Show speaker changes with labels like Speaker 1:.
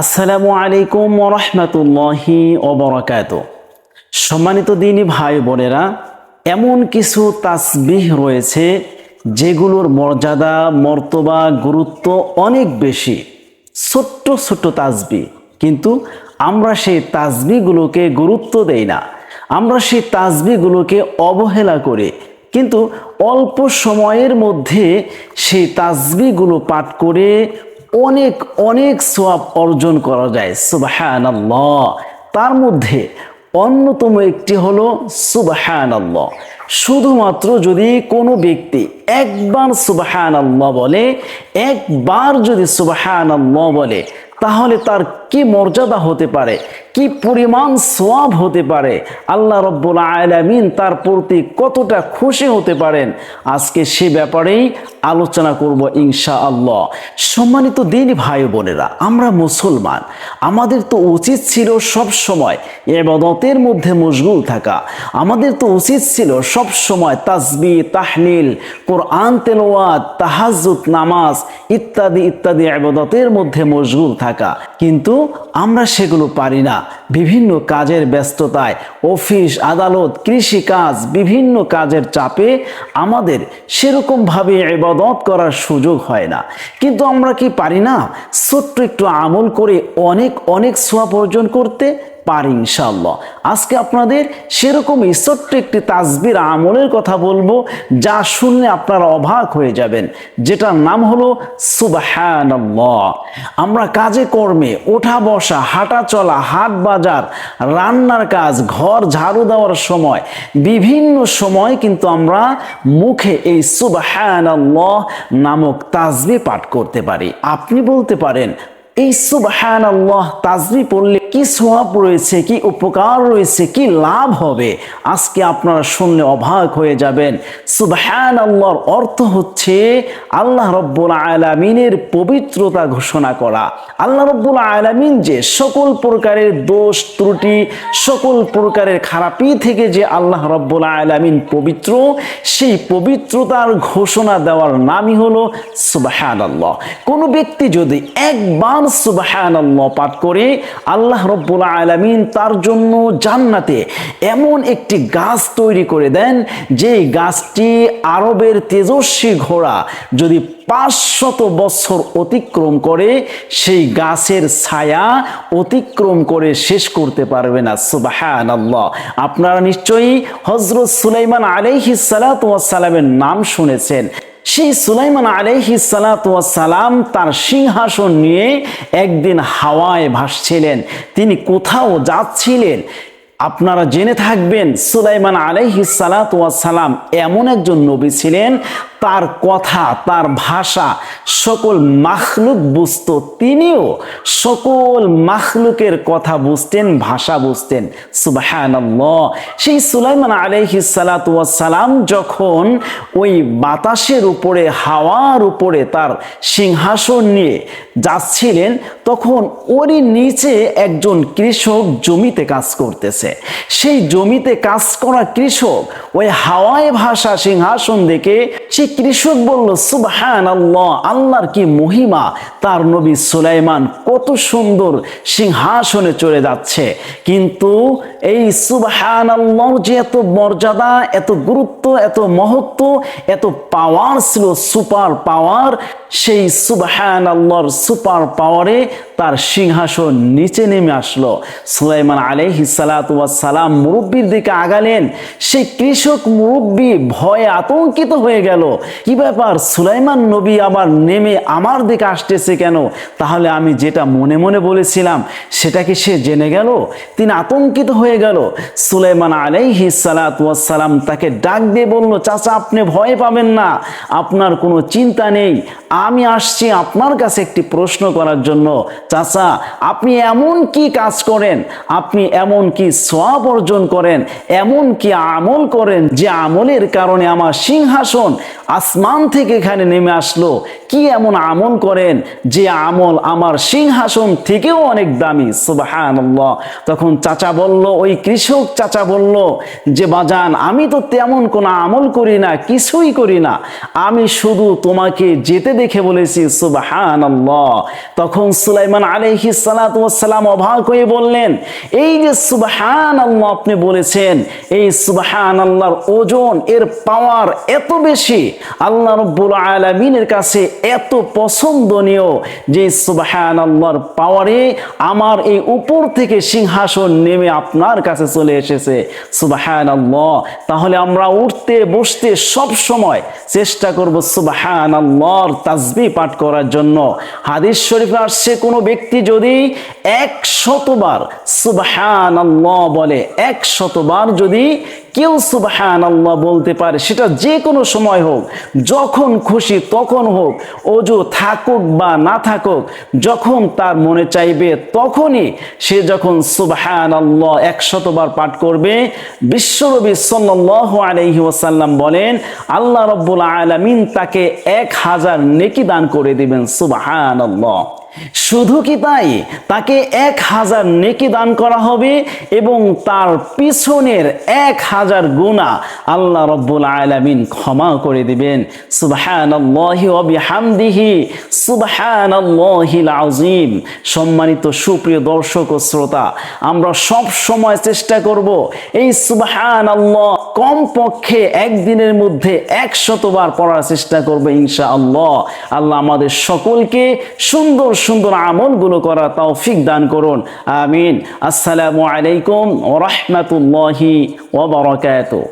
Speaker 1: আসসালামু আলাইকুম রহমতুল্লাহি ওবরাকাত সম্মানিত দিনী ভাই বোনেরা, এমন কিছু তাসবিহ রয়েছে যেগুলোর মর্যাদা, মর্তবা, গুরুত্ব অনেক বেশি। ছোট্ট ছোট্ট তাসবি কিন্তু আমরা সেই তাসবিগুলোকে গুরুত্ব দেই না। আমরা সেই তাসবিগুলোকে অবহেলা করি। কিন্তু অল্প সময়ের মধ্যে সেই তাসবিগুলো পাঠ করে অনেক অনেক সোয়াব অর্জন করা যায়। সুবাহান তার মধ্যে অন্যতম একটি হলো সুবাহান শুধুমাত্র যদি কোনো ব্যক্তি একবার সুবাহান বলে, একবার যদি সুবাহান বলে, তাহলে তার কি মর্যাদা হতে পারে? কি পরিমাণ সোয়াব হতে পারে? আল্লাহ রব্বুল আলামিন তার প্রতি কতটা খুশি হতে পারেন? আজকে সে ব্যাপারেই আলোচনা করব ইনশা আল্লাহ সম্মানিত দিন ভাই বোনেরা, আমরা মুসলমান। আমাদের তো উচিত ছিল সব সময় এবাদতের মধ্যে মশগুল থাকা। আমাদের তো উচিত ছিল সব সময় তাসবি, তাহলিল, কোরআন তেলোয়াত তাহাজুত নামাজ ইত্যাদি ইত্যাদি এবাদতের মধ্যে মশগুল থাকা। কিন্তু আমরা সেগুলো পারি না। বিভিন্ন কাজের ব্যস্ততায়, অফিস, আদালত কৃষি কাজ বিভিন্ন কাজের চাপে আমাদের সেরকমভাবে এবাদত করার সুযোগ হয় না। কিন্তু আমরা কি পারি না? ছোট্ট একটু আমল করে অনেক অনেক সোয়াব অর্জন করতে পারি ইনশাল্লাহ আজকে আপনাদের সেরকমই ছোট্ট একটি তাজবির আমলের কথা বলব, যা শুনলে আপনারা অবাক হয়ে যাবেন, যেটার নাম হলো সুবাহান আমরা কাজে কর্মে ওঠা বসা, হাঁটা চলা, হাট বাজার, রান্নার কাজ, ঘর ঝাড়ু দেওয়ার সময়, বিভিন্ন সময় কিন্তু আমরা মুখে এই সুবাহান নামক তাজবি পাঠ করতে পারি। আপনি বলতে পারেন এই সুবহান আল্লাহ তাজবি পড়লে কি সোয়াব রয়েছে, কি উপকার রয়েছে, কি লাভ হবে? আজকে আপনারা শুনলে অবাক হয়ে যাবেন। সুবহান আল্লাহর অর্থ হচ্ছে আল্লাহ রব্বুল আলামিনের পবিত্রতা ঘোষণা করা। আল্লাহ রব্বুল আলামিন যে সকল প্রকারের দোষ, ত্রুটি, সকল প্রকারের খারাপি থেকে যে আল্লাহ রব্বুল আলামিন পবিত্র, সেই পবিত্রতার ঘোষণা দেওয়ার নামই হলো সুবহান আল্লাহ কোনো ব্যক্তি যদি একবার সুবহান পাঠ করে আল্লাহ রব্বুল আলমিন তার জন্য জান্নাতে এমন একটি গাছ তৈরি করে দেন যে গাছটি আরবের তেজস্বী ঘোড়া যদি পাঁচশত বছর অতিক্রম করে, সেই গাছের ছায়া অতিক্রম করে শেষ করতে পারবে না। সুবাহান আল্লাহ আপনারা নিশ্চয়ই হজরত সুলাইমান আলাইহি সালামের নাম শুনেছেন। সেই সুলাইমান আলহি সালাম তার সিংহাসন নিয়ে একদিন হাওয়ায় ভাসছিলেন। তিনি কোথাও যাচ্ছিলেন? আপনারা জেনে থাকবেন, সুলাইমান আলাইহি সালাম এমন একজন নবী ছিলেন তার কথা, তার ভাষা, সকল মাখলুক বুঝত। তিনিও সকল মাখলুকের কথা বুঝতেন, ভাষা বুঝতেন। সুবাহান সেই সুলাইমান আলহি সালাম যখন ওই বাতাসের উপরে, হাওয়ার উপরে তার সিংহাসন নিয়ে যাচ্ছিলেন, তখন ওরই নিচে একজন কৃষক জমিতে কাজ করতেছে। সেই জমিতে কাজ করা কৃষক ওই হাওয়ায় ভাষা সিংহাসন দেখে সে কৃষক বলল সুবহান আল্লাহ আল্লাহর কি মহিমা? তার নবী সুলাইমান কত সুন্দর সিংহাসনে চলে যাচ্ছে। কিন্তু এই সুবহান আল্লাহ যে এত মর্যাদা, এত গুরুত্ব, এত মহত্ব, এত পাওয়ার ছিল সুপার পাওয়ার সেই সুবহান আল্লাহর সুপার পাওয়ারে তার সিংহাসন নিচে নেমে আসলো। সুলাইমান আলহি সালাম মুরব্বীর দিকে আগালেন। সেই কৃষক মুরব্বী ভয়ে আতঙ্কিত হয়ে গেল। কি ব্যাপার? সুলাইমান নবী আবার নেমে আমার দিকে আসতেছে কেন? তাহলে আমি যেটা মনে মনে বলেছিলাম, সেটা কি সে জেনে গেল? তিনি আতঙ্কিত হয়ে গেল। সুলাইমান আলাইহি সালাম তাকে ডাক দিয়ে বলল, চাচা, আপনি ভয় পাবেন না। আপনার কোনো চিন্তা নেই। আমি আসছি আপনার কাছে একটি প্রশ্ন করার জন্য। চাচা, আপনি এমন কি কাজ করেন? আপনি এমন কি সব অর্জন করেন? এমন কি আমল করেন যে আমলের কারণে আমার সিংহাসন আসমান থেকে এখানে নেমে আসলো? কি এমন আমল করেন যে আমল আমার সিংহাসন থেকেও অনেক দামি? সুবহানাল্লাহ। তখন চাচা বলল, ওই কৃষক চাচা বলল, যে বাজান, আমি তো তেমন কোনো আমল করি না, কিছুই করি না। আমি শুধু তোমাকে যেতে দেখে বলেছি, সুবহানাল্লাহ। তখন সুলাইমান সালাতু ওয়াসসালাম অবাক হয়ে বললেন, এই যে সুবহানাল্লাহ আপনি বলেছেন, এই সুবহানাল্লাহর ওজন, এর পাওয়ার এত বেশি। আল্লাহ রব্বুল আলামিনের কাছে এত পছন্দনীয় যে সুবহানাল্লাহর পাওয়ারে আমার এই উপর থেকে সিংহাসন নেমে আপনার কাছে চলে এসেছে। সুবহানাল্লাহ। তাহলে আমরা উঠতে, বসতে সব সময় চেষ্টা করব সুবহানাল্লাহর তাসবিহ পাঠ করার জন্য। হাদিস শরীফে আসছে কোনো ব্যক্তি যদি এক শতবার সুবহানাল্লাহ বলে, একশতবার যদি কেউ সুবহান আল্লাহ বলতে পারে, সেটা যে কোনো সময় হোক, যখন খুশি তখন হোক, অজু থাকুক বা না থাকুক, যখন তার মনে চাইবে তখনই সে যখন সুবহান আল্লাহ একশতবার পাঠ করবে, বিশ্বনবী সাল্লাল্লাহু আলাইহি ওয়াসাল্লাম বলেন, আল্লাহ রব্বুল আলামিন তাকে এক হাজার নেকি দান করে দিবেন সুবহান আল্লাহ শুধু কি তাই? তাকে এক হাজার নেকি দান করা হবে এবং তার পিছনের এক হাজার গুণা আল্লাহ রব্বুল আলামিন ক্ষমা করে দিবেন। বিহামদিহি। সম্মানিত সুপ্রিয় দর্শক ও শ্রোতা, আমরা সব সময় চেষ্টা করব এই সুবহানাল্লাহ কম পক্ষে একদিনের মধ্যে একশতবার পড়ার চেষ্টা করব ইনশাআল্লাহ। আল্লাহ আমাদের সকলকে সুন্দর সুন্দর আমলগুলো করা তৌফিক দান করুন। আমিন। আসসালামু আলাইকুম ওয়া রাহমাতুল্লাহি ওয়া বারাকাতুহু।